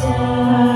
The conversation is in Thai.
จาก